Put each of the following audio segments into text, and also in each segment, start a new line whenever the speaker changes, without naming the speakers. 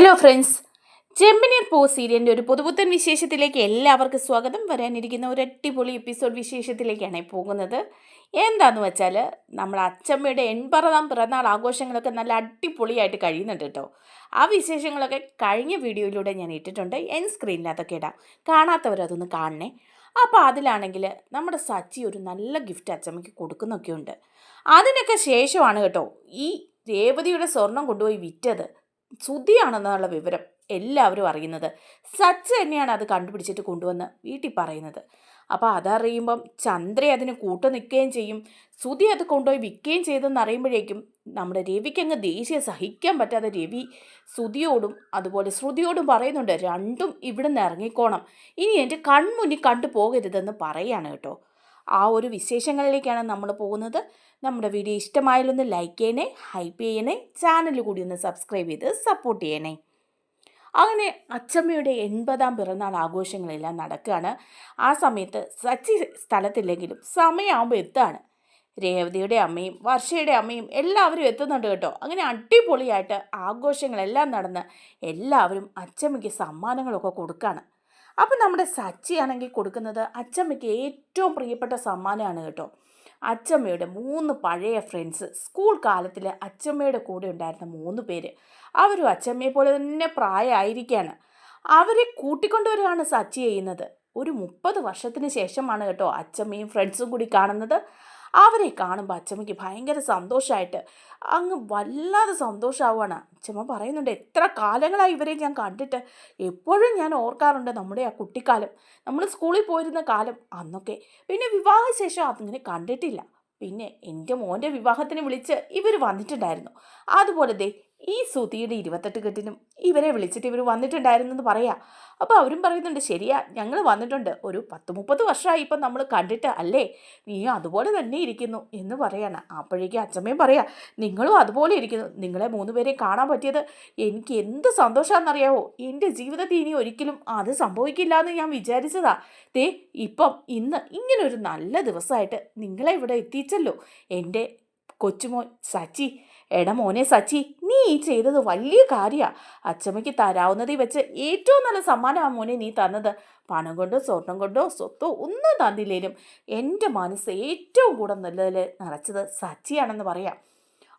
Hello friends ജെമ്മിനിയർ പോ സീരിയലിന്റെ ഒരു പുതുപുത്തൻ വിശേഷത്തിലേക്ക് എല്ലാവർക്കും സ്വാഗതം. വരാനിരിക്കുന്ന ഒരു അടിപൊളി എപ്പിസോഡ് വിശേഷത്തിലേക്കാണ് പോകുന്നത്. എന്താന്ന് വെച്ചാൽ നമ്മൾ അച്ചമ്മയുടെ എൺപതാം പിറന്നാൾ ആഘോഷങ്ങളൊക്കെ നല്ല അടിപൊളിയായിട്ട് കഴിയുന്നുണ്ട് കേട്ടോ. ആ വിശേഷങ്ങളൊക്കെ കഴിഞ്ഞ വീഡിയോയിലൂടെ ഞാൻ ഇട്ടിട്ടുണ്ട്. എൻ സ്ക്രീനിനകത്തൊക്കെ ഇടാം. കാണാത്തവരതൊന്ന് കാണണേ. അപ്പോൾ അതിലാണെങ്കിൽ നമ്മുടെ സച്ചി ഒരു നല്ല ഗിഫ്റ്റ് അച്ചമ്മയ്ക്ക് കൊടുക്കുന്നൊക്കെയുണ്ട്. അതിനൊക്കെ ശേഷമാണ് കേട്ടോ ഈ രേവതിയുടെ സ്വർണം കൊണ്ടുപോയി വിറ്റത്. ശ്രുതിയാണെന്നുള്ള വിവരം. എല്ലാവരും അറിയുന്നത്. സച്ച് തന്നെയാണ് അത് കണ്ടുപിടിച്ചിട്ട് കൊണ്ടുവന്ന് വീട്ടിൽ പറയുന്നത്. അപ്പോൾ അതറിയുമ്പം ചന്ദ്ര അതിന് കൂട്ടു നിൽക്കുകയും ചെയ്യും. ശ്രുതി അത് കൊണ്ടുപോയി വിൽക്കുകയും ചെയ്തെന്ന് അറിയുമ്പോഴേക്കും നമ്മുടെ രവിക്ക് അങ്ങ് ദേഷ്യം സഹിക്കാൻ പറ്റാതെ രവി ശ്രുതിയോടും അതുപോലെ ശ്രുതിയോടും പറയുന്നുണ്ട് രണ്ടും ഇവിടുന്ന് ഇറങ്ങിക്കോണം. ഇനി എന്റെ കൺമുന്നിൽ കണ്ടു പോകരുതെന്ന് പറയാണ് കേട്ടോ. ആ ഒരു വിശേഷങ്ങളിലേക്കാണ് നമ്മൾ പോകുന്നത്. നമ്മുടെ വീഡിയോ ഇഷ്ടമായാലൊന്ന് ലൈക്ക് ചെയ്യണേ ഹൈപ്പ് ചെയ്യണേ ചാനൽ കൂടി ഒന്ന് സബ്സ്ക്രൈബ് ചെയ്ത് സപ്പോർട്ട് ചെയ്യണേ. അങ്ങനെ അച്ചമ്മയുടെ എൺപതാം പിറന്നാൾ ആഘോഷങ്ങളെല്ലാം നടക്കുകയാണ്. ആ സമയത്ത് സച്ചി സ്ഥലത്തില്ലെങ്കിലും സമയമാകുമ്പോൾ എത്താണ്. രേവതിയുടെ അമ്മയും വർഷയുടെ അമ്മയും എല്ലാവരും എത്തുന്നുണ്ട് കേട്ടോ. അങ്ങനെ അടിപൊളിയായിട്ട് ആഘോഷങ്ങളെല്ലാം നടന്ന് എല്ലാവരും അച്ചമ്മയ്ക്ക് സമ്മാനങ്ങളൊക്കെ കൊടുക്കുകയാണ് അപ്പം നമ്മുടെ സച്ചിയാണെങ്കിൽ കൊടുക്കുന്നത് അച്ചമ്മയ്ക്ക് ഏറ്റവും പ്രിയപ്പെട്ട സമ്മാനമാണ് കേട്ടോ. അച്ചമ്മയുടെ മൂന്ന് പഴയ ഫ്രണ്ട്സ് സ്കൂൾ കാലത്തിൽ അച്ചമ്മയുടെ കൂടെ ഉണ്ടായിരുന്ന മൂന്ന് പേര്. അവരും അച്ചമ്മയെ പോലെ തന്നെ പ്രായമായിരിക്കുകയാണ് അവരെ കൂട്ടിക്കൊണ്ടുവരികയാണ് സച്ചി ചെയ്യുന്നത്. ഒരു മുപ്പത് വർഷത്തിന് ശേഷമാണ് കേട്ടോ അച്ചമ്മയും ഫ്രണ്ട്സും കൂടി കാണുന്നത്. അവരെ കാണുമ്പോൾ അച്ചമ്മയ്ക്ക് ഭയങ്കര സന്തോഷമായിട്ട് അങ്ങ് വല്ലാതെ സന്തോഷമാവുകയാണ് അച്ചമ്മ പറയുന്നുണ്ട് എത്ര കാലങ്ങളായി ഇവരെ ഞാൻ കണ്ടിട്ട്. എപ്പോഴും ഞാൻ ഓർക്കാറുണ്ട് നമ്മുടെ ആ കുട്ടിക്കാലം. നമ്മൾ സ്കൂളിൽ പോയിരുന്ന കാലം അന്നൊക്കെ. പിന്നെ വിവാഹശേഷം അതിങ്ങനെ കണ്ടിട്ടില്ല. പിന്നെ എന്റെ മോന്റെ വിവാഹത്തിന് വിളിച്ച് ഇവർ വന്നിട്ടുണ്ടായിരുന്നു. അതുപോലെ ദേ ഈ സുതിയുടെ ഇരുപത്തെട്ട് കെട്ടിനും ഇവരെ വിളിച്ചിട്ട് ഇവർ വന്നിട്ടുണ്ടായിരുന്നെന്ന് പറയാ. അപ്പോൾ അവരും പറയുന്നുണ്ട് ശരിയാ ഞങ്ങൾ വന്നിട്ടുണ്ട്. ഒരു പത്ത് മുപ്പത് വർഷമായി ഇപ്പം നമ്മൾ കണ്ടിട്ട് അല്ലേ? നീ അതുപോലെ തന്നെ ഇരിക്കുന്നു. എന്ന് പറയാണ്. അപ്പോഴേക്കും അച്ഛമ്മയും പറയാ നിങ്ങളും അതുപോലെ ഇരിക്കുന്നു. നിങ്ങളെ മൂന്ന് പേരെയും കാണാൻ പറ്റിയത് എനിക്ക് എന്ത് സന്തോഷമാണെന്നറിയാവോ എന്റെ ജീവിതത്തിൽ ഇനി ഒരിക്കലും അത് സംഭവിക്കില്ല എന്ന് ഞാൻ വിചാരിച്ചതാ. തേ ഇപ്പം ഇന്ന് ഇങ്ങനൊരു നല്ല ദിവസമായിട്ട് നിങ്ങളെ ഇവിടെ എത്തിച്ചല്ലോ. എന്റെ കൊച്ചുമോൻ സച്ചി എടാ മോനെ സച്ചി നീ ഈ ചെയ്തത് വലിയ കാര്യമാണ് അച്ചമ്മയ്ക്ക് തരാവുന്നതിൽ വെച്ച് ഏറ്റവും നല്ല സമ്മാനമാണ് മോനെ നീ തന്നത്. പണം കൊണ്ടോ സ്വർണം കൊണ്ടോ സ്വത്തോ ഒന്നും തന്നില്ലേലും എന്റെ മനസ്സ് ഏറ്റവും കൂടെ നല്ലതിൽ നിറച്ചത് സച്ചിയാണെന്ന് പറയാം.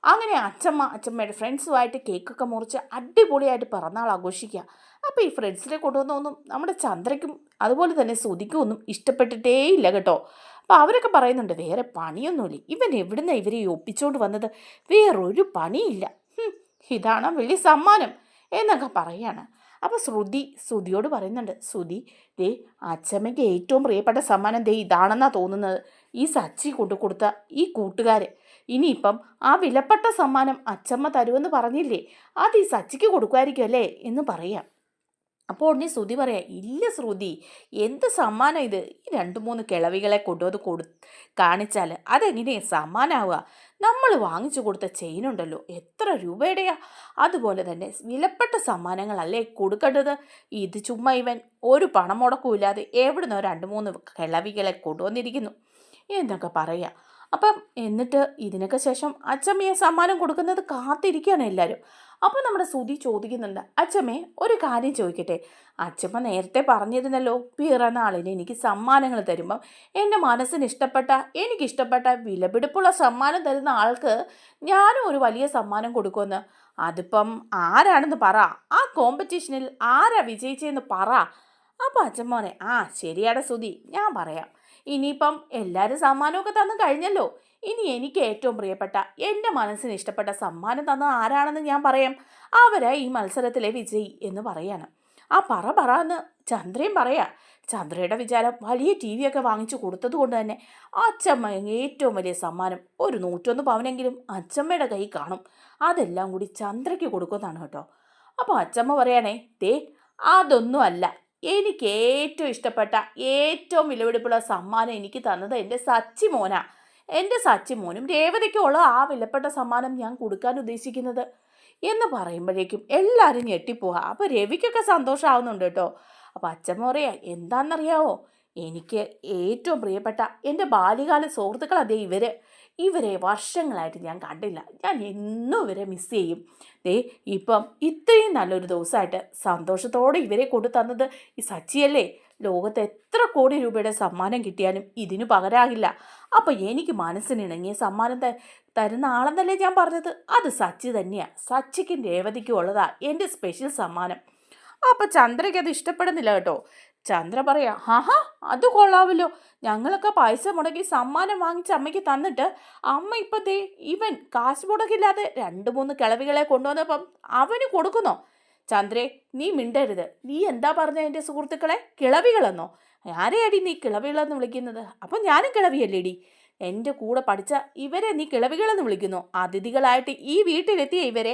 അങ്ങനെ അച്ചമ്മ അച്ചമ്മയുടെ ഫ്രണ്ട്സുമായിട്ട് കേക്കൊക്കെ മുറിച്ച് അടിപൊളിയായിട്ട് പിറന്നാൾ ആഘോഷിക്കുക. അപ്പോൾ ഈ ഫ്രണ്ട്സിനെ കൊണ്ടുവന്നൊന്നും നമ്മുടെ ചന്ദ്രയ്ക്കും അതുപോലെ തന്നെ ശ്രുതിക്കും ഒന്നും ഇഷ്ടപ്പെട്ടിട്ടേ ഇല്ല കേട്ടോ. അപ്പോൾ അവരൊക്കെ പറയുന്നുണ്ട് വേറെ പണിയൊന്നുമില്ല. ഇവൻ എവിടുന്ന ഇവരെ ഒപ്പിച്ചുകൊണ്ട് വന്നത്? വേറൊരു പണിയില്ല. ഇതാണ് വലിയ സമ്മാനം എന്നൊക്കെ പറയാണ്. അപ്പോൾ ശ്രുതി ശ്രുതിയോട് പറയുന്നുണ്ട് ശ്രുതി ദേ അച്ഛമ്മയ്ക്ക് ഏറ്റവും പ്രിയപ്പെട്ട സമ്മാനം ദേ ഇതാണെന്നാണ് തോന്നുന്നത്. ഈ സച്ചി കൊണ്ടു കൊടുത്ത ഈ കൂട്ടുകാർ ഇനിയിപ്പം ആ വിലപ്പെട്ട സമ്മാനം അച്ചമ്മ തരുമെന്ന് പറഞ്ഞില്ലേ? അത് ഈ സച്ചിക്ക് കൊടുക്കുമായിരിക്കും അല്ലേ? എന്ന് പറയാം. അപ്പോൾ ഉടനെ ശ്രുതി പറയാം ഇല്ല ശ്രുതി എന്ത് സമ്മാനം ഇത്? ഈ രണ്ട് മൂന്ന് കിളവികളെ കൊണ്ടുവന്ന് കൊടു കാണിച്ചാൽ അതെങ്ങനെയാണ് സമ്മാനമാവുക നമ്മൾ വാങ്ങിച്ചു കൊടുത്ത ചെയിൻ ഉണ്ടല്ലോ എത്ര രൂപയുടെയാ? അതുപോലെ തന്നെ വിലപ്പെട്ട സമ്മാനങ്ങളല്ലേ കൊടുക്കേണ്ടത്? ഇത് ചുമ്മാ ഇവൻ ഒരു പണം മുടക്കുമില്ലാതെ എവിടുന്നോ രണ്ട് മൂന്ന് കിളവികളെ കൊണ്ടുവന്നിരിക്കുന്നു. എന്നൊക്കെ പറയാം. അപ്പം എന്നിട്ട് ഇതിനൊക്കെ ശേഷം അച്ചമ്മയെ സമ്മാനം കൊടുക്കുന്നത് കാത്തിരിക്കുകയാണ് എല്ലാവരും അപ്പോൾ നമ്മുടെ സുധി ചോദിക്കുന്നുണ്ട് അച്ഛമ്മേ ഒരു കാര്യം ചോദിക്കട്ടെ? അച്ഛമ്മ നേരത്തെ പറഞ്ഞിരുന്നല്ലോ പിറന്നാളിന് എനിക്ക് സമ്മാനങ്ങൾ തരുമ്പം എന്റെ മനസ്സിന് ഇഷ്ടപ്പെട്ട എനിക്കിഷ്ടപ്പെട്ട വിലപിടിപ്പുള്ള സമ്മാനം തരുന്ന ആൾക്ക് ഞാനും ഒരു വലിയ സമ്മാനം കൊടുക്കുമെന്ന്. അതിപ്പം ആരാണെന്ന് പറ. ആ കോമ്പറ്റീഷനിൽ ആരാ വിജയിച്ചതെന്ന് പറ. അപ്പോൾ അച്ഛമ്മ പറയും ആ ശരിയാടെ സുധി ഞാൻ പറയാം. ഇനിയിപ്പം എല്ലാവരും സമ്മാനമൊക്കെ തന്നു കഴിഞ്ഞല്ലോ. ഇനി എനിക്ക് ഏറ്റവും പ്രിയപ്പെട്ട എന്റെ മനസ്സിന് ഇഷ്ടപ്പെട്ട സമ്മാനം തന്ന ആരാണെന്ന് ഞാൻ പറയാം. അവരാ ഈ മത്സരത്തിലെ വിജയി എന്ന് പറയാണ്. ആ പറ പറ എന്ന് ചന്ദ്രയും പറയാ ചന്ദ്രയുടെ വിചാരം വലിയ ടി വി ഒക്കെ വാങ്ങിച്ചു കൊടുത്തത് കൊണ്ട് തന്നെ അച്ചമ്മ ഏറ്റവും വലിയ സമ്മാനം ഒരു നൂറ്റൊന്ന് പവനെങ്കിലും അച്ചമ്മയുടെ കൈ കാണും. അതെല്ലാം കൂടി ചന്ദ്രയ്ക്ക് കൊടുക്കുന്നതാണ് കേട്ടോ. അപ്പോൾ അച്ചമ്മ പറയാണേ ദേ അതൊന്നും അല്ല. എനിക്ക് ഏറ്റവും ഇഷ്ടപ്പെട്ട ഏറ്റവും വിലപിടിപ്പുള്ള സമ്മാനം എനിക്ക് തന്നത് എന്റെ സച്ചി മോനാ എന്റെ സച്ചി മോനും രേവതിക്കുള്ള ആ വിലപ്പെട്ട സമ്മാനം ഞാൻ കൊടുക്കാൻ ഉദ്ദേശിക്കുന്നത് എന്ന് പറയുമ്പോഴേക്കും എല്ലാവരും ഞെട്ടിപ്പോവുക അപ്പോൾ രവിക്കൊക്കെ സന്തോഷമാവുന്നുണ്ട് കേട്ടോ. അപ്പോൾ അച്ഛമ്മ പറയാ എന്താണെന്നറിയാവോ എനിക്ക് ഏറ്റവും പ്രിയപ്പെട്ട എന്റെ ബാല്യകാല സുഹൃത്തുക്കൾ അതേ ഇവർ ഇവരെ വർഷങ്ങളായിട്ട് ഞാൻ കണ്ടില്ല. ഞാൻ എന്നും ഇവരെ മിസ് ചെയ്യും. ദേ ഇപ്പം ഇത്രയും നല്ലൊരു ദിവസമായിട്ട് സന്തോഷത്തോടെ ഇവരെ കൊണ്ടു തന്നത് ഈ സച്ചിയല്ലേ? ലോകത്ത് എത്ര കോടി രൂപയുടെ സമ്മാനം കിട്ടിയാലും ഇതിനു പകരാകില്ല. അപ്പം എനിക്ക് മനസ്സിനിണങ്ങിയ സമ്മാനം തരുന്ന ആളെന്നല്ലേ ഞാൻ പറഞ്ഞത്? അത് സച്ചി തന്നെയാണ് സച്ചിക്കും രേവതിക്കും ഉള്ളതാ എന്റെ സ്പെഷ്യൽ സമ്മാനം. അപ്പം ചന്ദ്രയ്ക്ക് അത് ഇഷ്ടപ്പെടുന്നില്ല കേട്ടോ. ചന്ദ്ര പറയാ ഹാഹാ അത് കൊള്ളാവല്ലോ. ഞങ്ങളൊക്കെ പൈസ മുടക്കി സമ്മാനം വാങ്ങിച്ച് അമ്മയ്ക്ക് തന്നിട്ട് അമ്മ ഇപ്പത്തേ ഇവൻ കാശ് മുടക്കില്ലാതെ രണ്ട് മൂന്ന് കിളവികളെ കൊണ്ടുവന്നപ്പം അവന് കൊടുക്കുന്നോ? ചന്ദ്രേ നീ മിണ്ടരുത്. നീ എന്താ പറഞ്ഞ എന്റെ സുഹൃത്തുക്കളെ? കിളവികളെന്നോ? ആരെയാടി നീ കിളവികളെന്ന് വിളിക്കുന്നത്? അപ്പം ഞാനും കിളവിയല്ലേടി? എന്റെ കൂടെ പഠിച്ച ഇവരെ നീ കിളവികളെന്ന് വിളിക്കുന്നു. അതിഥികളായിട്ട് ഈ വീട്ടിലെത്തിയ ഇവരെ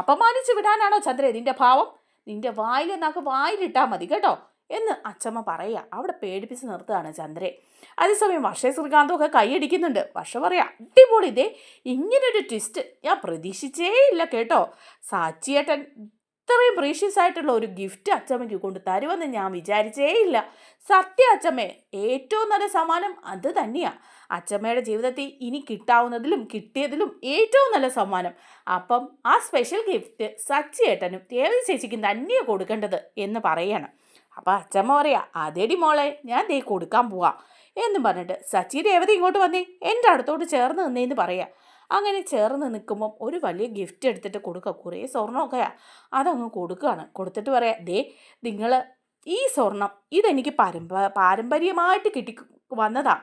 അപമാനിച്ചു വിടാനാണോ ചന്ദ്രേ നിന്റെ ഭാവം? നിന്റെ വായിൽ നാക്ക് വായിലിട്ടാൽ മതി കേട്ടോ. എന്ന് അച്ചമ്മ പറയുക അവിടെ പേടിപ്പിച്ച് നിർത്തുകയാണ് ചന്ദ്രയെ അതേസമയം വർഷ ശ്രീകാന്തും ഒക്കെ കൈയടിക്കുന്നുണ്ട്. വർഷ പറയാം അടിപൊളി ഇതേ ഇങ്ങനൊരു ട്വിസ്റ്റ് ഞാൻ പ്രതീക്ഷിച്ചേ ഇല്ല കേട്ടോ. സാച്ചിയേട്ടൻ ഇത്രയും പ്രീഷ്യസ് ആയിട്ടുള്ള ഒരു ഗിഫ്റ്റ് അച്ചമ്മയ്ക്ക് കൊണ്ട് തരുമെന്ന് ഞാൻ വിചാരിച്ചേ ഇല്ല. സത്യ അച്ചമ്മേ ഏറ്റവും നല്ല സമ്മാനം അത് തന്നെയാണ് അച്ചമ്മയുടെ ജീവിതത്തിൽ ഇനി കിട്ടാവുന്നതിലും കിട്ടിയതിലും ഏറ്റവും നല്ല സമ്മാനം. അപ്പം ആ സ്പെഷ്യൽ ഗിഫ്റ്റ് സച്ചിയേട്ടനും ദേവതി ചേച്ചിക്കും തന്നെയാണ് കൊടുക്കേണ്ടത് എന്ന് പറയണം. അപ്പം അച്ചമ്മ പറയാ അതേടി മോളെ ഞാൻ ദേ കൊടുക്കാൻ പോവാം. എന്നും പറഞ്ഞിട്ട് സച്ചി രേവതി ഇങ്ങോട്ട് വന്നേ എന്റെ അടുത്തോട്ട് ചേർന്ന് നിന്നേന്ന് പറയാ. അങ്ങനെ ചേർന്ന് നിൽക്കുമ്പം ഒരു വലിയ ഗിഫ്റ്റ് എടുത്തിട്ട് കൊടുക്കുക കുറേ സ്വർണമൊക്കെയാ അതങ്ങ് കൊടുക്കുകയാണ് കൊടുത്തിട്ട് പറയാം ദേ നിങ്ങൾ ഈ സ്വർണം ഇതെനിക്ക് പരമ്പ പാരമ്പര്യമായിട്ട് കിട്ടി വന്നതാ.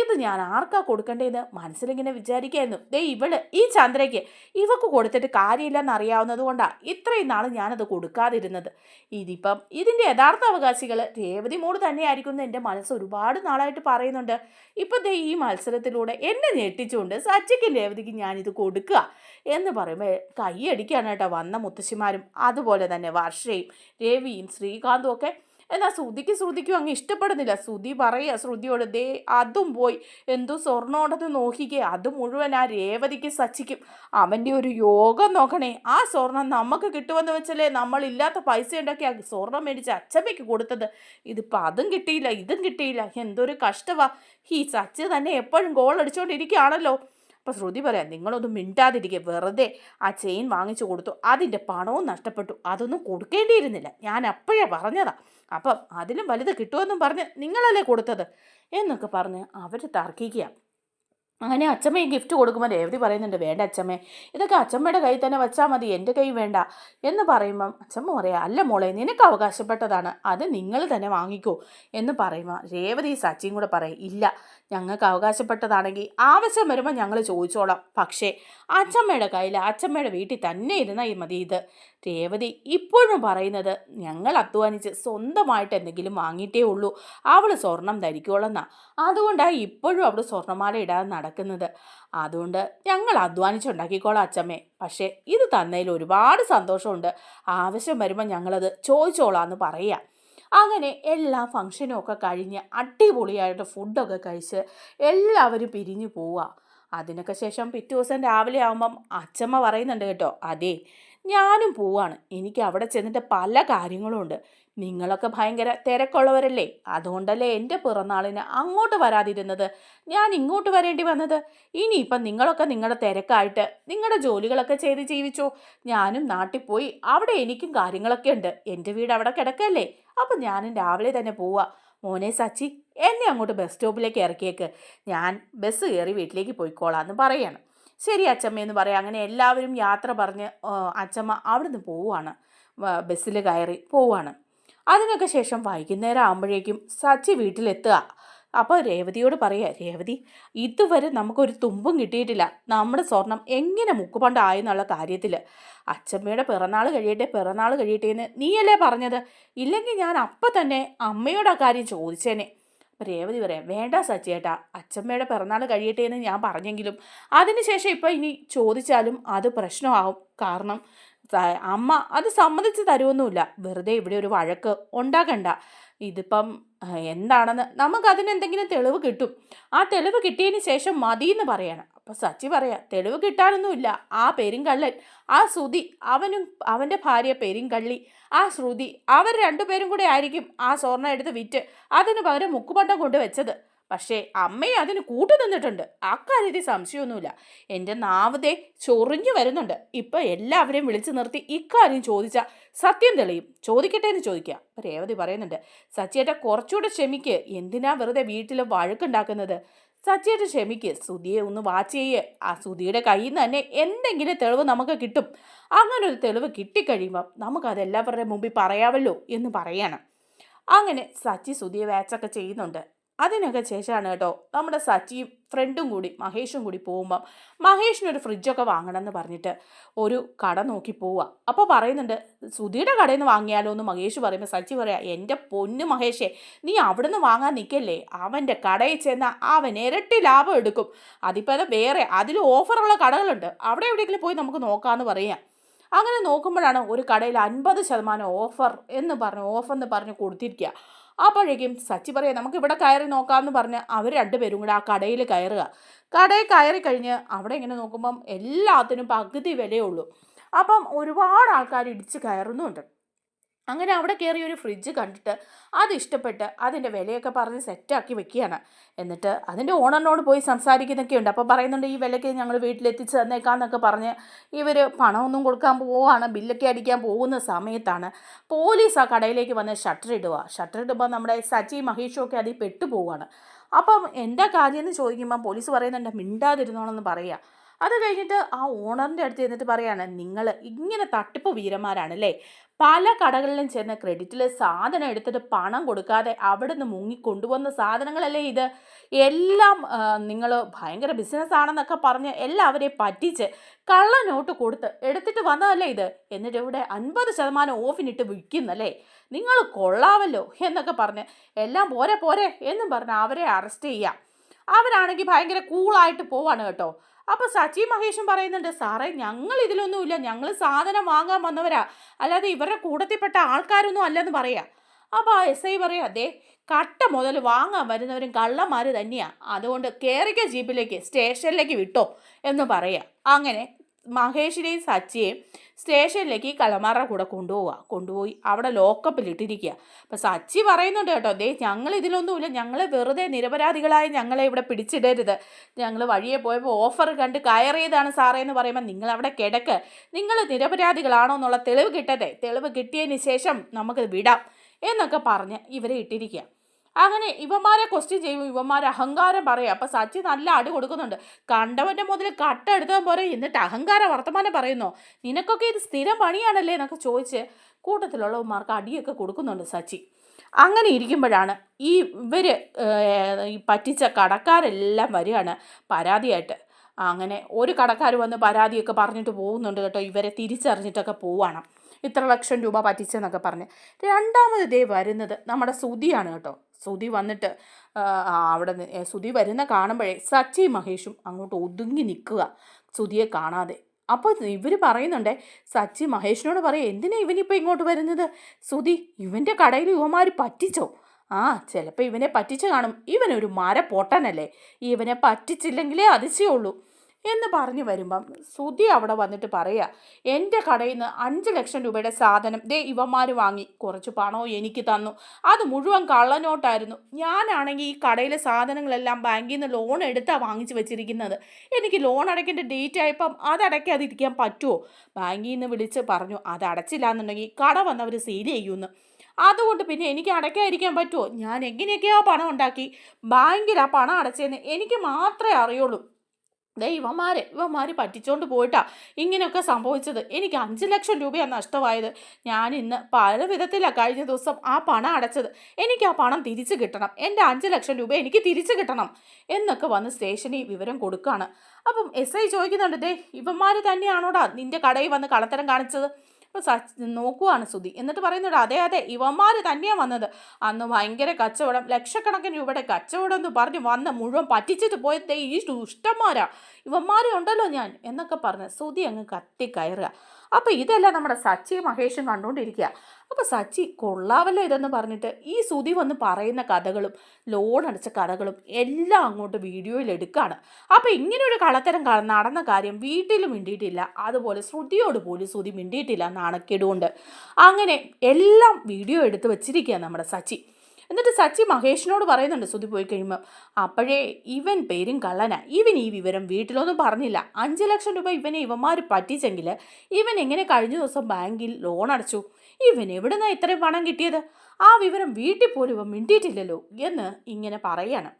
ഇത് ഞാൻ ആർക്കാ കൊടുക്കേണ്ടതെന്ന് മനസ്സിലിങ്ങനെ വിചാരിക്കായിരുന്നു. ദേ ഇവൾ ഈ ചന്ദ്രയ്ക്ക് ഇവക്ക് കൊടുത്തിട്ട് കാര്യമില്ലെന്ന് അറിയാവുന്നത് കൊണ്ടാണ് ഇത്രയും നാൾ ഞാനത് കൊടുക്കാതിരുന്നത്. ഇതിപ്പം ഇതിന്റെ യഥാർത്ഥ അവകാശികൾ രേവതി മോട് തന്നെയായിരിക്കും എന്ന് എന്റെ മനസ്സ് ഒരുപാട് നാളായിട്ട് പറയുന്നുണ്ട്. ഇപ്പം ദേ ഈ മത്സരത്തിലൂടെ എന്നെ ഞെട്ടിച്ചുകൊണ്ട് സച്ചിക്കും രേവതിക്കും ഞാനിത് കൊടുക്കുക എന്ന് പറയുമ്പോൾ കൈയടിക്കാണ് കേട്ടോ വന്ന മുത്തശ്ശിമാരും അതുപോലെ തന്നെ വർഷയും രവിയും ശ്രീകാന്തും ഒക്കെ എന്നാൽ ശ്രുതിക്ക് ശ്രുതിക്കും അങ്ങ് ഇഷ്ടപ്പെടുന്നില്ല. ശ്രുതി പറയുക ശ്രുതിയോട് ദേ അതും പോയി. എന്തോ സ്വർണോടത്ത് നോക്കിക്കേ. അത് മുഴുവൻ ആ രേവതിക്ക് സച്ചിക്കും. അവന്റെ ഒരു യോഗം നോക്കണേ. ആ സ്വർണം നമുക്ക് കിട്ടുമെന്ന് വെച്ചല്ലേ നമ്മളില്ലാത്ത പൈസ ഉണ്ടാക്കി ആ സ്വർണം മേടിച്ച് അച്ചമ്മയ്ക്ക് കൊടുത്തത്. ഇതിപ്പോൾ അതും കിട്ടിയില്ല ഇതും കിട്ടിയില്ല. എന്തൊരു കഷ്ടവാ. ഈ സച്ച് തന്നെ എപ്പോഴും ഗോൾ അടിച്ചുകൊണ്ടിരിക്കുകയാണല്ലോ അപ്പോൾ ശ്രുതി പറയാം നിങ്ങളൊന്നും മിണ്ടാതിരിക്കുക വെറുതെ ആ ചെയിൻ വാങ്ങിച്ചു കൊടുത്തു. അതിന്റെ പണവും നഷ്ടപ്പെട്ടു. അതൊന്നും കൊടുക്കേണ്ടിയിരുന്നില്ല. ഞാൻ അപ്പോഴേ പറഞ്ഞതാ. അപ്പം അതിലും വലുത് കിട്ടുമെന്നും പറഞ്ഞ് നിങ്ങളല്ലേ കൊടുത്തത്? എന്നൊക്കെ പറഞ്ഞ് അവർ തർക്കിക്കുക. അങ്ങനെ അച്ചമ്മ ഈ ഗിഫ്റ്റ് കൊടുക്കുമ്പോൾ രേവതി പറയുന്നുണ്ട് വേണ്ട അച്ചമ്മേ ഇതൊക്കെ അച്ചമ്മയുടെ കയ്യിൽ തന്നെ വെച്ചാൽ മതി എന്റെ കൈ വേണ്ട. എന്ന് പറയുമ്പം അച്ചമ്മ പറയാം അല്ല മോളെ നിനക്ക് അവകാശപ്പെട്ടതാണ് അത് നിങ്ങൾ തന്നെ വാങ്ങിക്കോ. എന്ന് പറയുമ്പോൾ രേവതി സച്ചിയും കൂടെ പറയും ഇല്ല ഞങ്ങൾക്ക് അവകാശപ്പെട്ടതാണെങ്കിൽ ആവശ്യം വരുമ്പോൾ ഞങ്ങൾ ചോദിച്ചോളാം. പക്ഷേ അച്ചമ്മയുടെ കയ്യിൽ അച്ചമ്മയുടെ വീട്ടിൽ തന്നെ ഇരുന്നാൽ മതി ഇത്. രേവതി ഇപ്പോഴും പറയുന്നത് ഞങ്ങൾ അധ്വാനിച്ച് സ്വന്തമായിട്ട് എന്തെങ്കിലും വാങ്ങിയിട്ടേ ഉള്ളൂ. അവൾ സ്വർണം ധരിക്കുള്ളെന്നാ അതുകൊണ്ടാണ് ഇപ്പോഴും അവൾ സ്വർണമാല ഇടാതെ നടക്കുന്നത്. അതുകൊണ്ട് ഞങ്ങൾ അധ്വാനിച്ചുണ്ടാക്കിക്കോളാം അച്ചമ്മേ പക്ഷേ ഇത് തന്നതിൽ ഒരുപാട് സന്തോഷമുണ്ട്. ആവശ്യം വരുമ്പോൾ ഞങ്ങളത് ചോദിച്ചോളാം എന്ന് പറയുക അങ്ങനെ എല്ലാ ഫങ്ഷനും ഒക്കെ കഴിഞ്ഞ് അടിപൊളിയായിട്ട് ഫുഡൊക്കെ കഴിച്ച് എല്ലാവരും പിരിഞ്ഞു പോവുക അതിനൊക്കെ ശേഷം പിറ്റേ ദിവസം രാവിലെ ആകുമ്പം അച്ചമ്മ പറയുന്നുണ്ട് കേട്ടോ അതെ ഞാനും പോവാണ്. എനിക്ക് അവിടെ ചെന്നിട്ട് പല കാര്യങ്ങളും ഉണ്ട്. നിങ്ങളൊക്കെ ഭയങ്കര തിരക്കുള്ളവരല്ലേ? അതുകൊണ്ടല്ലേ എന്റെ പിറന്നാളിന് അങ്ങോട്ട് വരാതിരുന്നത്? ഞാൻ ഇങ്ങോട്ട് വരേണ്ടി വന്നത്? ഇനിയിപ്പം നിങ്ങളൊക്കെ നിങ്ങളുടെ തിരക്കായിട്ട് നിങ്ങളുടെ ജോലികളൊക്കെ ചെയ്ത് ജീവിച്ചോ? ഞാനും നാട്ടിൽ പോയി അവിടെ എനിക്കും കാര്യങ്ങളൊക്കെ ഉണ്ട്. എന്റെ വീട് അവിടെ കിടക്കല്ലേ? അപ്പം ഞാനും രാവിലെ തന്നെ പോവാ. മോനെ സച്ചി എന്നെ അങ്ങോട്ട് ബസ് സ്റ്റോപ്പിലേക്ക് ഇറക്കിയേക്ക്. ഞാൻ ബസ് കയറി വീട്ടിലേക്ക് പോയിക്കോളാം എന്ന് പറയാണ്. ശരി അച്ചമ്മ എന്ന് പറയാം. അങ്ങനെ എല്ലാവരും യാത്ര പറഞ്ഞ് അച്ചമ്മ അവിടുന്ന് പോവുകയാണ് ബസ്സിൽ കയറി പോവുകയാണ് അതിനൊക്കെ ശേഷം വൈകുന്നേരം ആകുമ്പോഴേക്കും സച്ചി വീട്ടിലെത്തുക. അപ്പോൾ രേവതിയോട് പറയുക രേവതി ഇതുവരെ നമുക്കൊരു തുമ്പും കിട്ടിയിട്ടില്ല. നമ്മുടെ സ്വർണം എങ്ങനെ മുക്കുപണ്ടായെന്നുള്ള കാര്യത്തിൽ അച്ചമ്മയുടെ പിറന്നാൾ കഴിയട്ടെ പിറന്നാൾ കഴിയട്ടെ എന്ന് നീയല്ലേ പറഞ്ഞത്? ഇല്ലെങ്കിൽ ഞാൻ അപ്പം തന്നെ അമ്മയോട് ആ കാര്യം ചോദിച്ചേനെ. രേവതി പറയാം വേണ്ട സച്ചിയേട്ടാ അച്ചമ്മയുടെ പിറന്നാൾ കഴിയട്ടെ എന്ന് ഞാൻ പറഞ്ഞെങ്കിലും അതിനുശേഷം ഇപ്പം ഇനി ചോദിച്ചാലും അത് പ്രശ്നമാവും. കാരണം അമ്മ അത് സമ്മതിച്ച് തരുമൊന്നുമില്ല വെറുതെ ഇവിടെ ഒരു വഴക്ക് ഉണ്ടാക്കണ്ട. ഇതിപ്പം എന്താണെന്ന് നമുക്ക് അതിനെന്തെങ്കിലും തെളിവ് കിട്ടും. ആ തെളിവ് കിട്ടിയതിന് ശേഷം മതി എന്ന് പറയണം. അപ്പോൾ സച്ചി പറയാ തെളിവ് കിട്ടാനൊന്നുമില്ല. ആ പെരുങ്കള്ളൻ ആ ശ്രുതി അവനും അവന്റെ ഭാര്യ പെരുങ്കള്ളി ആ ശ്രുതി അവർ രണ്ടുപേരും കൂടെ ആയിരിക്കും ആ സ്വർണം എടുത്ത് വിറ്റ് അതിന് പകരം മുക്കുപണ്ടം കൊണ്ട് വെച്ചത് പക്ഷേ അമ്മയെ അതിന് കൂട്ടു നിന്നിട്ടുണ്ട്. അക്കാര്യത്തിൽ സംശയമൊന്നുമില്ല. എന്റെ നാവതേ ചൊറിഞ്ഞു വരുന്നുണ്ട്. ഇപ്പം എല്ലാവരെയും വിളിച്ചു നിർത്തി ഇക്കാര്യം ചോദിച്ചാൽ സത്യം തെളിയും. ചോദിക്കട്ടെ എന്ന് ചോദിക്കുക. രേവതി പറയുന്നുണ്ട് സച്ചിയേട്ട കുറച്ചുകൂടെ ക്ഷമിക്ക്. എന്തിനാ വെറുതെ വീട്ടിൽ വഴക്കുണ്ടാക്കുന്നത്? സച്ചിയേട്ട ക്ഷമിക്ക്. സുധിയെ ഒന്ന് വാച്ച് ചെയ്യേ. ആ സുധിയുടെ കയ്യിൽ നിന്ന് തന്നെ എന്തെങ്കിലും തെളിവ് നമുക്ക് കിട്ടും. അങ്ങനെ ഒരു തെളിവ് കിട്ടിക്കഴിയുമ്പം നമുക്കത് എല്ലാവരുടെയും മുമ്പിൽ പറയാമല്ലോ എന്ന് പറയണം. അങ്ങനെ സച്ചി സുധിയെ വാച്ചൊക്കെ ചെയ്യുന്നുണ്ട്. അതിനൊക്കെ ശേഷമാണ് കേട്ടോ നമ്മുടെ സച്ചിയും ഫ്രണ്ടും കൂടി മഹേഷും കൂടി പോകുമ്പം മഹേഷിനൊരു ഫ്രിഡ്ജൊക്കെ വാങ്ങണം എന്ന് പറഞ്ഞിട്ട് ഒരു കട നോക്കി പോവുക അപ്പോൾ പറയുന്നുണ്ട് സുധിയുടെ കടയിൽ നിന്ന് വാങ്ങിയാലോ? എന്ന് മഹേഷ് പറയുമ്പോൾ സച്ചി പറയാ എന്റെ പൊന്ന് മഹേഷേ നീ അവിടെ നിന്ന് വാങ്ങാൻ നിൽക്കല്ലേ അവന്റെ കടയിൽ ചെന്നാൽ അവൻ ഇരട്ടി ലാഭം എടുക്കും. അതിപ്പോൾ അത് വേറെ അതിൽ ഓഫറുള്ള കടകളുണ്ട്. അവിടെ എവിടെയെങ്കിലും പോയി നമുക്ക് നോക്കാമെന്ന് പറയാം. അങ്ങനെ നോക്കുമ്പോഴാണ് ഒരു കടയിൽ അൻപത് ശതമാനം ഓഫർ എന്ന് പറഞ്ഞ് ഓഫർ എന്ന് പറഞ്ഞ് കൊടുത്തിരിക്കുക അപ്പോഴേക്കും സച്ചി പറയാം നമുക്ക് ഇവിടെ കയറി നോക്കാമെന്ന് പറഞ്ഞ് അവർ രണ്ടുപേരും കൂടെ ആ കടയിൽ കയറുക. കടയിൽ കയറി കഴിഞ്ഞ് അവിടെ ഇങ്ങനെ നോക്കുമ്പം എല്ലാത്തിനും പകുതി വിലയുള്ളൂ അപ്പം ഒരുപാട് ആൾക്കാർ ഇടിച്ച് കയറുന്നുണ്ട്. അങ്ങനെ അവിടെ കയറി ഒരു ഫ്രിഡ്ജ് കണ്ടിട്ട് അത് ഇഷ്ടപ്പെട്ട് അതിന്റെ വിലയൊക്കെ പറഞ്ഞ് സെറ്റാക്കി വെക്കുകയാണ്. എന്നിട്ട് അതിന്റെ ഓണറിനോട് പോയി സംസാരിക്കുന്നൊക്കെ ഉണ്ട്. അപ്പോൾ പറയുന്നുണ്ട് ഈ വിലയ്ക്ക് ഞങ്ങൾ വീട്ടിലെത്തിച്ച് തന്നേക്കാന്നൊക്കെ പറഞ്ഞ് ഇവർ പണമൊന്നും കൊടുക്കാൻ പോവുകയാണ്. ബില്ലൊക്കെ അടിക്കാൻ പോകുന്ന സമയത്താണ് പോലീസ് ആ കടയിലേക്ക് വന്ന് ഷട്ടർ ഇടുക. ഷട്ടർ ഇടുമ്പോൾ നമ്മുടെ സച്ചി മഹേഷും ഒക്കെ അതിൽ പെട്ടു പോവുകയാണ് അപ്പം എന്താ കാര്യം എന്ന് ചോദിക്കുമ്പോൾ പോലീസ് പറയുന്നുണ്ട് മിണ്ടാതിരുന്നോളെന്ന് പറയുക. അത് കഴിഞ്ഞിട്ട് ആ ഓണറിന്റെ അടുത്ത് ചെന്നിട്ട് പറയാണ് നിങ്ങൾ ഇങ്ങനെ തട്ടിപ്പ് വീരന്മാരാണല്ലേ? പല കടകളിലും ചെന്ന് ക്രെഡിറ്റിൽ സാധനം എടുത്തിട്ട് പണം കൊടുക്കാതെ അവിടെ നിന്ന് മുങ്ങി കൊണ്ടുവന്ന സാധനങ്ങളല്ലേ ഇത്? എല്ലാം നിങ്ങൾ ഭയങ്കര ബിസിനസ് ആണെന്നൊക്കെ പറഞ്ഞ് എല്ലാവരെയും പറ്റിച്ച് കള്ള നോട്ട് കൊടുത്ത് എടുത്തിട്ട് വന്നതല്ലേ ഇത്? എന്നിട്ട് ഇവിടെ അൻപത് ശതമാനം ഓഫിനിട്ട് വിൽക്കുന്നല്ലേ? നിങ്ങൾ കൊള്ളാവല്ലോ എന്നൊക്കെ പറഞ്ഞ് എല്ലാം പോരെ പോരെ എന്നും പറഞ്ഞ് അവരെ അറസ്റ്റ് ചെയ്യാം. അവരാണെങ്കിൽ ഭയങ്കര കൂളായിട്ട് പോവാണ് കേട്ടോ. അപ്പോൾ സച്ചി മഹേഷും പറയുന്നുണ്ട് സാറേ ഞങ്ങൾ ഇതിലൊന്നുമില്ല ഞങ്ങൾ സാധനം വാങ്ങാൻ വന്നവരാ. അല്ലാതെ ഇവരുടെ കൂട്ടത്തിൽപ്പെട്ട ആൾക്കാരൊന്നും അല്ലെന്ന് പറയാ. അപ്പോൾ ആ എസ് ഐ പറയാം അതെ കട്ട മുതൽ വാങ്ങാൻ വരുന്നവരും കള്ളന്മാർ തന്നെയാണ് അതുകൊണ്ട് കേറിക്ക ജീപ്പിലേക്ക് സ്റ്റേഷനിലേക്ക് വിട്ടോ എന്ന് പറയാം. അങ്ങനെ മഹേഷിനെയും സച്ചിയെയും സ്റ്റേഷനിലേക്ക് ഈ കള്ളന്മാരുടെ കൂടെ കൊണ്ടുപോവുക കൊണ്ടുപോയി അവിടെ ലോക്കപ്പിൽ ഇട്ടിരിക്കുക അപ്പം സച്ചി പറയുന്നുണ്ട് കേട്ടോ ദേ ഞങ്ങൾ ഇതിലൊന്നുമില്ല. ഞങ്ങൾ വെറുതെ നിരപരാധികളായി ഞങ്ങളെ ഇവിടെ പിടിച്ചിടരുത്. ഞങ്ങൾ വഴിയെ പോയപ്പോൾ ഓഫർ കണ്ട് കയറിയതാണ് സാറേ എന്ന് പറയുമ്പോൾ നിങ്ങൾ അവിടെ കിടക്ക്. നിങ്ങൾ നിരപരാധികളാണോ എന്നുള്ള തെളിവ് കിട്ടട്ടെ. തെളിവ് കിട്ടിയതിന് ശേഷം നമുക്ക് വിടാം എന്നൊക്കെ പറഞ്ഞ് ഇവരെ ഇട്ടിരിക്കുക അങ്ങനെ ഇവന്മാരെ ക്വസ്റ്റ്യൻ ചെയ്യുമ്പോൾ ഇവന്മാരെ അഹങ്കാരം പറയും. അപ്പം സച്ചി നല്ല അടി കൊടുക്കുന്നുണ്ട്. കണ്ടവന്റെ മുതൽ കട്ട എടുത്തവൻ പോരെ എന്നിട്ട് അഹങ്കാര വർത്തമാനം പറയുന്നോ? നിനക്കൊക്കെ ഇത് സ്ഥിരം പണിയാണല്ലേ എന്നൊക്കെ ചോദിച്ച് കൂട്ടത്തിലുള്ളവന്മാർക്ക് അടിയൊക്കെ കൊടുക്കുന്നുണ്ട് സച്ചി അങ്ങനെ ഇരിക്കുമ്പോഴാണ് ഈ ഇവർ പറ്റിച്ച കടക്കാരെല്ലാം വരികയാണ് പരാതിയായിട്ട്. അങ്ങനെ ഒരു കടക്കാർ വന്ന് പരാതിയൊക്കെ പറഞ്ഞിട്ട് പോകുന്നുണ്ട് കേട്ടോ. ഇവരെ തിരിച്ചറിഞ്ഞിട്ടൊക്കെ പോവാണ്. ഇത്ര ലക്ഷം രൂപ പറ്റിച്ചെന്നൊക്കെ പറഞ്ഞ്. രണ്ടാമത് ഇതേ വരുന്നത് നമ്മുടെ സുതിയാണ് കേട്ടോ. സുതി വന്നിട്ട് അവിടെ ശ്രുതി വരുന്ന കാണുമ്പോഴേ സച്ചി മഹേഷും അങ്ങോട്ട് ഒതുങ്ങി നിൽക്കുക ശ്രുതിയെ കാണാതെ. അപ്പോൾ ഇവർ പറയുന്നുണ്ട് സച്ചി മഹേഷിനോട് പറയും എന്തിനാ ഇവനിപ്പോൾ ഇങ്ങോട്ട് വരുന്നത്? ശ്രുതി ഇവന്റെ കടയിൽ യുവമാർ പറ്റിച്ചോ? ആ ചിലപ്പോൾ ഇവനെ പറ്റിച്ച് കാണും. ഇവനൊരു മര പൊട്ടനല്ലേ ഇവനെ പറ്റിച്ചില്ലെങ്കിലേ അതിശയുള്ളൂ. എന്ന് പറഞ്ഞു വരുമ്പം സുധി അവിടെ വന്നിട്ട് പറയുക എന്റെ കടയിൽ നിന്ന് അഞ്ച് ലക്ഷം രൂപയുടെ സാധനം ദേ ഇവന്മാർ വാങ്ങി കുറച്ച് പണവും എനിക്ക് തന്നു. അത് മുഴുവൻ കള്ളനോട്ടായിരുന്നു. ഞാനാണെങ്കിൽ ഈ കടയിലെ സാധനങ്ങളെല്ലാം ബാങ്കിൽ നിന്ന് ലോൺ എടുത്താണ് വാങ്ങിച്ച് വെച്ചിരിക്കുന്നത്. എനിക്ക് ലോൺ അടയ്ക്കേണ്ട ഡേറ്റ് ആയപ്പം അത് പറ്റുമോ ബാങ്കിൽ നിന്ന് വിളിച്ച് പറഞ്ഞു അത് അടച്ചില്ല എന്നുണ്ടെങ്കിൽ കട വന്നവർ സീൽ ചെയ്യുമെന്ന് അതുകൊണ്ട് പിന്നെ എനിക്ക് അടയ്ക്കാതിരിക്കാൻ പറ്റുമോ ഞാൻ എങ്ങനെയൊക്കെയോ പണം ഉണ്ടാക്കി. ബാങ്കിൽ ആ പണം അടച്ചതെന്ന് എനിക്ക് മാത്രമേ അറിയുള്ളൂ. ദേ ഇവന്മാർ ഇവന്മാർ പറ്റിച്ചോണ്ട് പോയിട്ടാ ഇങ്ങനെയൊക്കെ സംഭവിച്ചത്. എനിക്ക് അഞ്ച് ലക്ഷം രൂപയാണ് നഷ്ടമായത്. ഞാൻ ഇന്ന് പല വിധത്തിലാണ് കഴിഞ്ഞ ദിവസം ആ പണം അടച്ചത്. എനിക്ക് ആ പണം തിരിച്ചു കിട്ടണം. എന്റെ അഞ്ച് ലക്ഷം രൂപ എനിക്ക് തിരിച്ചു കിട്ടണം എന്നൊക്കെ വന്ന് സ്റ്റേഷനിൽ വിവരം കൊടുക്കുകയാണ് അപ്പം എസ് ഐ ചോദിക്കുന്നുണ്ട് ദേ ഇവന്മാർ തന്നെയാണോടാ നിന്റെ കടയിൽ വന്ന് കള്ളത്തരം കാണിച്ചത്? അപ്പോൾ സച്ച് നോക്കുവാണ് സുധി എന്നിട്ട് പറയുന്നുണ്ട് അതെ അതെ ഇവന്മാർ തന്നെയാണ് വന്നത്. അന്ന് ഭയങ്കര കച്ചവടം ലക്ഷക്കണക്കിന് രൂപയുടെ കച്ചവടം എന്ന് പറഞ്ഞ് വന്ന് മുഴുവൻ പറ്റിച്ചിട്ട് പോയത്തെ ഈ ദുഷ്ടന്മാരാ. ഇവന്മാരെ ഉണ്ടല്ലോ ഞാൻ എന്നൊക്കെ പറഞ്ഞ് സുധി അങ്ങ് കത്തി കയറുക. അപ്പോൾ ഇതെല്ലാം നമ്മുടെ സച്ചി മഹേഷും കണ്ടുകൊണ്ടിരിക്കുക അപ്പോൾ സച്ചി കൊള്ളാവല്ലോ ഇതെന്ന് പറഞ്ഞിട്ട് ഈ സുതി വന്ന് പറയുന്ന കഥകളും ലോൺ അടിച്ച കഥകളും എല്ലാം അങ്ങോട്ട് വീഡിയോയിൽ എടുക്കുകയാണ് അപ്പോൾ ഇങ്ങനെ ഒരു കളത്തരം നടന്ന കാര്യം വീട്ടിലും മിണ്ടിയിട്ടില്ല. അതുപോലെ ശ്രുതിയോട് പോലും ശ്രുതി മിണ്ടിയിട്ടില്ല നാണക്കേടുകൊണ്ട് അങ്ങനെ എല്ലാം വീഡിയോ എടുത്ത് വെച്ചിരിക്കുക നമ്മുടെ സച്ചി. എന്നിട്ട് സച്ചി മഹേഷിനോട് പറയുന്നുണ്ട് സുധി പോയി കഴിയുമ്പോൾ അപ്പോഴേ ഇവൻ പേരും കള്ളനാ. ഇവൻ ഈ വിവരം വീട്ടിലൊന്നും പറഞ്ഞില്ല. അഞ്ച് ലക്ഷം രൂപ ഇവനെ ഇവന്മാർ പറ്റിച്ചെങ്കിൽ ഇവൻ എങ്ങനെ കഴിഞ്ഞ ദിവസം ബാങ്കിൽ ലോൺ അടച്ചു? ഇവൻ എവിടുന്നാണ് ഇത്രയും പണം കിട്ടിയത്? ആ വിവരം വീട്ടിൽ പോലും ഇവൻ മിണ്ടിയിട്ടില്ലല്ലോ എന്ന് ഇങ്ങനെ പറയാണ്.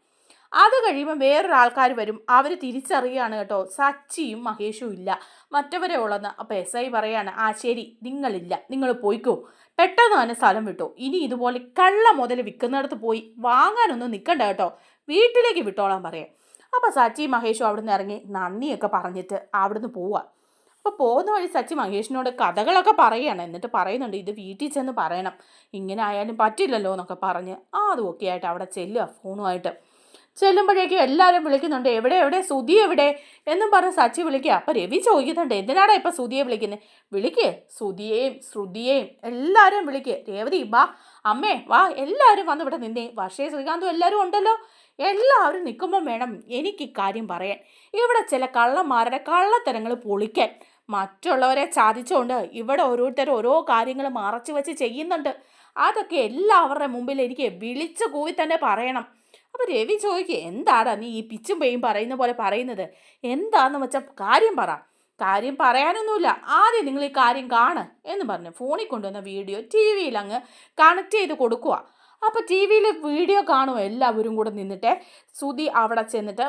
അത് കഴിയുമ്പോൾ വേറൊരാൾക്കാർ വരും. അവർ തിരിച്ചറിയാണ് കേട്ടോ സച്ചിയും മഹേഷും ഇല്ല. മറ്റവരെ ഉള്ളെന്ന് അപ്പോൾ എസ് ഐ പറയാണ് ആ ശരി നിങ്ങളില്ല നിങ്ങൾ പോയിക്കോ. പെട്ടെന്ന് തന്നെ സ്ഥലം വിട്ടോ. ഇനി ഇതുപോലെ കള്ള മുതൽ വിൽക്കുന്നിടത്ത് പോയി വാങ്ങാനൊന്നും നിൽക്കണ്ട കേട്ടോ. വീട്ടിലേക്ക് വിട്ടോളാൻ പറയാം. അപ്പോൾ സച്ചി മഹേഷും അവിടുന്ന് ഇറങ്ങി നന്ദിയൊക്കെ പറഞ്ഞിട്ട് അവിടുന്ന് പോവാം. അപ്പോൾ പോകുന്ന വഴി സച്ചി മഹേഷിനോട് കഥകളൊക്കെ പറയുകയാണ് എന്നിട്ട് പറയുന്നുണ്ട് ഇത് വീട്ടിൽ ചെന്ന് പറയണം. ഇങ്ങനെ ആയാലും പറ്റില്ലല്ലോ എന്നൊക്കെ പറഞ്ഞ്. ആ അതും ഒക്കെ ആയിട്ട് അവിടെ ചെല്ലുക ഫോണുമായിട്ട്. ചെല്ലുമ്പോഴേക്കും എല്ലാവരും വിളിക്കുന്നുണ്ട് എവിടെ എവിടെ? സുധി എവിടെ? എന്നും പറഞ്ഞ് സച്ചി വിളിക്കുക. അപ്പോൾ രവി ചോദിക്കുന്നുണ്ട് എന്തിനാടാ ഇപ്പം സുധിയെ വിളിക്കുന്നത് വിളിക്കേ സുധിയെയും ശ്രുതിയെയും എല്ലാവരും വിളിക്കുക രേവതി വാ അമ്മേ വാ എല്ലാവരും വന്ന് ഇവിടെ നിന്നേ. വർഷേ ശ്രീകാന്തും എല്ലാവരും ഉണ്ടല്ലോ. എല്ലാവരും നിൽക്കുമ്പോൾ വേണം എനിക്ക് കാര്യം പറയാൻ. ഇവിടെ ചില കള്ളന്മാരുടെ കള്ളത്തരങ്ങൾ പൊളിക്കാൻ. മറ്റുള്ളവരെ ചാദിച്ചുകൊണ്ട് ഇവിടെ ഓരോരുത്തർ ഓരോ കാര്യങ്ങൾ മറച്ചു വെച്ച് ചെയ്യുന്നുണ്ട്. അതൊക്കെ എല്ലാവരുടെ മുമ്പിൽ എനിക്ക് വിളിച്ചു കൂവി തന്നെ പറയണം. അപ്പോൾ രവി ചോദിക്കുക എന്താടാ നീ ഈ പിച്ചും പെയും പറയുന്ന പോലെ പറയുന്നത്? എന്താന്ന് വെച്ചാൽ കാര്യം പറ. കാര്യം പറയാനൊന്നുമില്ല. ആദ്യം നിങ്ങൾ ഈ കാര്യം കാണ് എന്ന് പറഞ്ഞു ഫോണിൽ കൊണ്ടുവന്ന വീഡിയോ ടി വിയിൽ അങ്ങ് കണക്ട് ചെയ്ത് കൊടുക്കുക അപ്പോൾ ടി വിയിൽ വീഡിയോ കാണുമോ എല്ലാവരും കൂടെ നിന്നിട്ട്. സുതി അവിടെ ചെന്നിട്ട്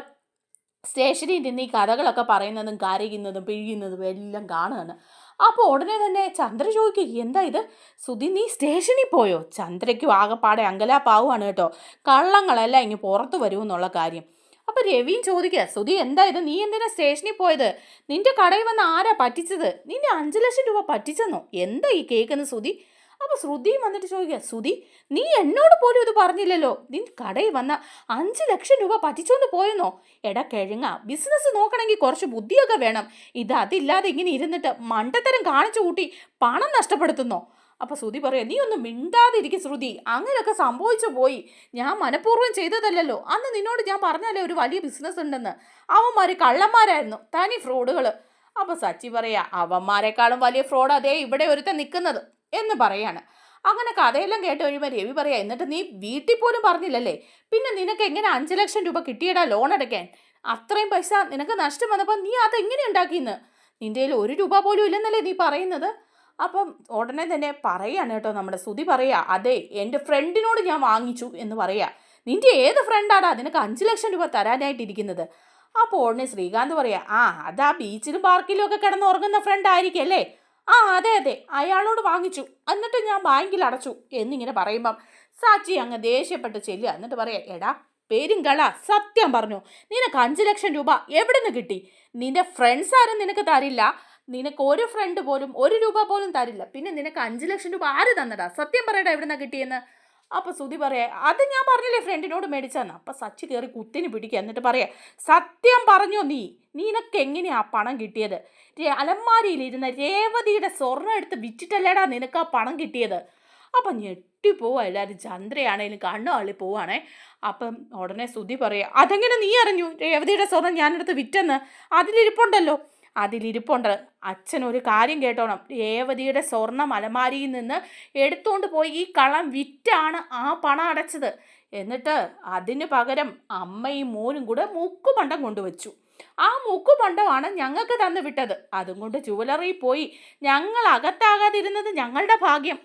സ്റ്റേഷനിൽ നിന്ന് ഈ കഥകളൊക്കെ പറയുന്നതും കരയുന്നതും പിഴിയുന്നതും എല്ലാം കാണുകയാണ്. അപ്പോൾ ഉടനെ തന്നെ ചന്ദ്ര ചോദിക്കും എന്താ ഇത്? സുധി നീ സ്റ്റേഷനിൽ പോയോ? ചന്ദ്രയ്ക്കും ആകെപ്പാടെ അങ്കലാപ്പാവുകയാണ് കേട്ടോ. കള്ളങ്ങളെല്ലാം ഇങ്ങ് പുറത്തു വരുമെന്നുള്ള കാര്യം. അപ്പോൾ രവിയും ചോദിക്കുക സുധി എന്താ ഇത്? നീ എന്തിനാ സ്റ്റേഷനിൽ പോയത്? നിന്റെ കടയിൽ വന്ന് ആരാ പറ്റിച്ചത്? നിന്നെ അഞ്ച് ലക്ഷം രൂപ പറ്റിച്ചെന്നോ? എന്താ ഈ കേൾക്കുന്ന സുധി? അപ്പോൾ ശ്രുതിയും വന്നിട്ട് ചോദിക്കുക ശ്രുതി നീ എന്നോട് പോലും ഇത് പറഞ്ഞില്ലല്ലോ? നീ കടയിൽ വന്ന അഞ്ച് ലക്ഷം രൂപ പറ്റിച്ചോണ്ട് പോയെന്നോ? എടാ കിഴങ്ങ ബിസിനസ് നോക്കണമെങ്കിൽ കുറച്ച് ബുദ്ധിയൊക്കെ വേണം. ഇത് അതില്ലാതെ ഇങ്ങനെ ഇരുന്നിട്ട് മണ്ടത്തരം കാണിച്ചു കൂട്ടി പണം നഷ്ടപ്പെടുത്തുന്നോ? അപ്പോൾ ശ്രുതി പറയാ നീ ഒന്ന് മിണ്ടാതിരിക്കും ശ്രുതി. അങ്ങനെയൊക്കെ സംഭവിച്ചു പോയി. ഞാൻ മനഃപൂർവം ചെയ്തതല്ലല്ലോ. അന്ന് നിന്നോട് ഞാൻ പറഞ്ഞാലേ ഒരു വലിയ ബിസിനസ് ഉണ്ടെന്ന്. അവന്മാർ കള്ളന്മാരായിരുന്നു. തനി ഫ്രോഡുകൾ അപ്പോൾ സച്ചി പറയാ അവന്മാരെക്കാളും വലിയ ഫ്രോഡ് അതേ ഇവിടെ ഒരുത്തൻ നിൽക്കുന്നത് എന്ന് പറയാണ്. അങ്ങനെ കഥയെല്ലാം കേട്ട് കഴിയുമ്പോൾ രവി പറയാ എന്നിട്ട് നീ വീട്ടിൽ പോലും പറഞ്ഞില്ലല്ലേ? പിന്നെ നിനക്ക് എങ്ങനെ അഞ്ച് ലക്ഷം രൂപ കിട്ടിയടാ ലോൺ അടയ്ക്കാൻ അത്രയും പൈസ നിനക്ക് നഷ്ടം വന്നപ്പോൾ നീ അതെങ്ങനെ ഉണ്ടാക്കിയെന്ന്? നിന്റെ കയ്യിൽ ഒരു രൂപ പോലും ഇല്ലെന്നല്ലേ നീ പറയുന്നത്? അപ്പം ഉടനെ തന്നെ പറയാണ് കേട്ടോ നമ്മുടെ സുതി പറയാ അതെ എന്റെ ഫ്രണ്ടിനോട് ഞാൻ വാങ്ങിച്ചു എന്ന് പറയാ. നിന്റെ ഏത് ഫ്രണ്ടാടാ നിനക്ക് അഞ്ച് ലക്ഷം രൂപ തരാനായിട്ടിരിക്കുന്നത് അപ്പോൾ ഉടനെ ശ്രീകാന്ത് പറയാ ആ ആ ബീച്ചിലും പാർക്കിലും ഒക്കെ കിടന്ന് ഉറങ്ങുന്ന ഫ്രണ്ട് ആയിരിക്കും അല്ലേ? ആ അതെ അതെ. അയാളോട് വാങ്ങിച്ചു. എന്നിട്ട് ഞാൻ ബാങ്കിൽ അടച്ചു. എന്നിങ്ങനെ പറയുമ്പം സാച്ചി അങ്ങ് ദേഷ്യപ്പെട്ട് ചെല്ലുക. എന്നിട്ട് പറയാം എടാ പെരുങ്കള സത്യം പറഞ്ഞു. നിനക്ക് അഞ്ച് ലക്ഷം രൂപ എവിടെ നിന്ന് കിട്ടി? നിന്റെ ഫ്രണ്ട്സ് ആരും നിനക്ക് തരില്ല. നിനക്ക് ഒരു ഫ്രണ്ട് പോലും ഒരു രൂപ പോലും തരില്ല. പിന്നെ നിനക്ക് അഞ്ച് ലക്ഷം രൂപ ആര് തന്നടാ? സത്യം പറയടാ എവിടെ നിന്നാണ് കിട്ടിയെന്ന്. അപ്പൊ സുധി പറയാ അത് ഞാൻ പറഞ്ഞില്ലേ ഫ്രണ്ടിനോട് മേടിച്ചാന്ന്. അപ്പൊ സച്ചി കയറി കുത്തിന് പിടിക്കുക എന്നിട്ട് പറയാ സത്യം പറഞ്ഞോ നീ? നിനക്ക് എങ്ങനെയാ പണം കിട്ടിയത്? അലമാരിയിലിരുന്ന രേവതിയുടെ സ്വർണം എടുത്ത് വിറ്റിട്ടല്ലേടാ നിനക്ക് ആ പണം കിട്ടിയത്? അപ്പം ഞെട്ടിപ്പോവാ എല്ലാവരും ചന്ദ്രയാണേലും കണ്ണു അള്ളി പോവാണേ. അപ്പം ഉടനെ സുധി പറയാ അതെങ്ങനെ നീ അറിഞ്ഞു? രേവതിയുടെ സ്വർണം ഞാനെടുത്ത് വിറ്റെന്ന്? അതിലിരിപ്പുണ്ടല്ലോ. അതിലിരിപ്പുണ്ട്. അച്ഛൻ ഒരു കാര്യം കേട്ടോണം. രേവതിയുടെ സ്വർണം അലമാരിയിൽ നിന്ന് എടുത്തുകൊണ്ട് പോയി ഈ കളം വിറ്റാണ് ആ പണം അടച്ചത്. എന്നിട്ട് അതിന് പകരം അമ്മയും മോനും കൂടെ മൂക്കുപണ്ടം കൊണ്ടുവച്ചു. ആ മൂക്കുപണ്ടമാണ് ഞങ്ങൾക്ക് തന്നു വിട്ടത്. അതും കൊണ്ട് ജുവലറി പോയി. ഞങ്ങൾ അകത്താകാതിരുന്നത് ഞങ്ങളുടെ ഭാഗ്യം.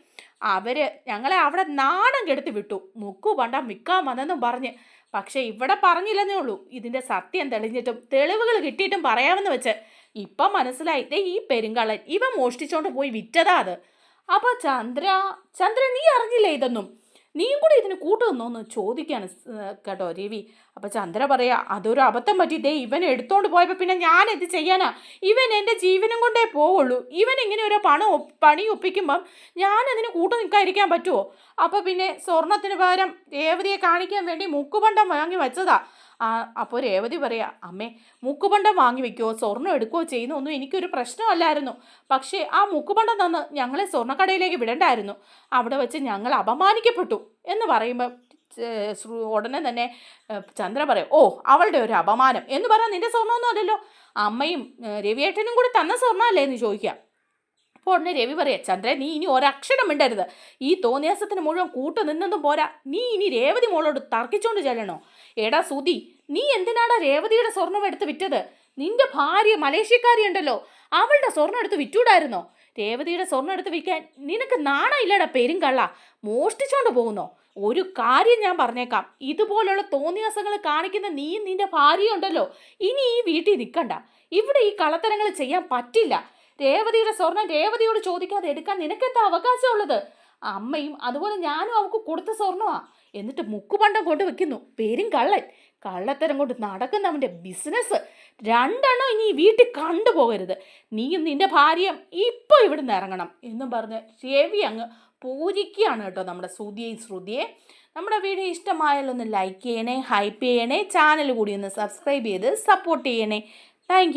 അവർ ഞങ്ങളെ അവിടെ നാണം കെടുത്തി വിട്ടു. മുക്കുപണ്ടം വിൽക്കാൻ വന്നെന്നും പറഞ്ഞ്. പക്ഷെ ഇവിടെ പറഞ്ഞില്ലെന്നേ ഉള്ളൂ. ഇതിന്റെ സത്യം തെളിഞ്ഞിട്ടും തെളിവുകൾ കിട്ടിയിട്ടും പറയാമെന്ന് വെച്ച്. ഇപ്പം മനസ്സിലായി. ദേ ഈ പെരുങ്കള്ളൻ ഇവ മോഷ്ടിച്ചോണ്ട് പോയി വിറ്റതാ അത്. അപ്പൊ ചന്ദ്ര ചന്ദ്ര നീ അറിഞ്ഞില്ലേ ഇതൊന്നും? നീയും കൂടി ഇതിന് കൂട്ടുനിന്നോന്ന് ചോദിക്കാണ് കേട്ടോ രവി. അപ്പൊ ചന്ദ്ര പറയാ അതൊരു അബദ്ധം പറ്റി. ദേ ഇവൻ എടുത്തോണ്ട് പോയപ്പോ പിന്നെ ഞാൻ എന്ത് ചെയ്യാനാ? ഇവൻ എന്റെ ജീവനും കൊണ്ടേ പോവുള്ളൂ. ഇവൻ ഇങ്ങനെ ഒരു പണം പണി ഒപ്പിക്കുമ്പം ഞാൻ അതിന് കൂട്ടു നിൽക്കാതിരിക്കാൻ പറ്റുമോ അപ്പൊ പിന്നെ സ്വർണത്തിന് പകരം രേവതിയെ കാണിക്കാൻ വേണ്ടി മുക്കുപണ്ടം വാങ്ങി വെച്ചതാ. അപ്പോൾ രേവതി പറയാ അമ്മേ മുക്കുപണ്ടം വാങ്ങി വെക്കുവോ സ്വർണം എടുക്കുകയോ ചെയ്യുന്നൊന്നും എനിക്കൊരു പ്രശ്നമല്ലായിരുന്നു. പക്ഷേ ആ മുക്കുപണ്ടം തന്ന് ഞങ്ങളെ സ്വർണക്കടയിലേക്ക് വിടണ്ടായിരുന്നു. അവിടെ വെച്ച് ഞങ്ങൾ അപമാനിക്കപ്പെട്ടു. എന്ന് പറയുമ്പോൾ ഉടനെ തന്നെ ചന്ദ്ര പറയും ഓ അവളുടെ ഒരു അപമാനം. എന്ന് പറഞ്ഞാൽ നിന്റെ സ്വർണമൊന്നും അല്ലല്ലോ അമ്മയും രവിയേട്ടനും കൂടി തന്ന സ്വർണമല്ലേ എന്ന് ചോദിക്കാം. അപ്പോൾ ഉടനെ രവി പറയാ ചന്ദ്രൻ നീ ഇനി ഒരക്ഷരം മിണ്ടരുത്. ഈ തോന്നിയാസത്തിന് മുഴുവൻ കൂട്ടു നിന്നതും പോരാ. നീ ഇനി രേവതി മോളോട് തർക്കിച്ചുകൊണ്ട് ചെല്ലണോ? എടാ സുധി നീ എന്തിനാടാ രേവതിയുടെ സ്വർണം എടുത്ത് വിറ്റത്? നിന്റെ ഭാര്യ മലേഷ്യക്കാരി ഉണ്ടല്ലോ അവളുടെ സ്വർണം എടുത്ത് വിറ്റൂടായിരുന്നോ? രേവതിയുടെ സ്വർണം എടുത്ത് വിൽക്കാൻ നിനക്ക് നാണമില്ലടാ പെരുങ്കള്ള മോഷ്ടിച്ചോണ്ട് പോകുന്നോ? ഒരു കാര്യം ഞാൻ പറഞ്ഞേക്കാം. ഇതുപോലുള്ള തോന്നിയാസങ്ങൾ കാണിക്കുന്ന നീയും നിന്റെ ഭാര്യയും ഉണ്ടല്ലോ. ഇനി ഈ വീട്ടിൽ നിൽക്കണ്ട. ഇവിടെ ഈ കളത്തരങ്ങൾ ചെയ്യാൻ പറ്റില്ല. രേവതിയുടെ സ്വർണം രേവതിയോട് ചോദിക്കാതെ എടുക്കാൻ നിനക്കെന്താ അവകാശമുള്ളത്? അമ്മയും അതുപോലെ ഞാനും അവൾക്ക് കൊടുത്ത സ്വർണമാണ് എന്നിട്ട് മുക്കുപണ്ടം കൊണ്ട് വെക്കുന്നു. പേരും കള്ളൻ. കള്ളത്തരം കൊണ്ട് നടക്കുന്ന നടക്കുന്നവന്റെ ബിസിനസ് രണ്ടെണ്ണം ഇനി ഈ വീട്ടിൽ കണ്ടുപോകരുത് നീയും നിന്റെ ഭാര്യയും ഇപ്പോൾ ഇവിടുന്ന് ഇറങ്ങണം എന്നും പറഞ്ഞ് രവി അങ്ങ് പൂജിക്കുകയാണ് കേട്ടോ നമ്മുടെ ശ്രുതിയെയും ശ്രുതിയെ. നമ്മുടെ വീഡിയോ ഇഷ്ടമായാലൊന്ന് ലൈക്ക് ചെയ്യണേ ഹൈപ്പ് ചെയ്യണേ ചാനൽ കൂടി ഒന്ന് സബ്സ്ക്രൈബ് ചെയ്ത് സപ്പോർട്ട് ചെയ്യണേ. താങ്ക്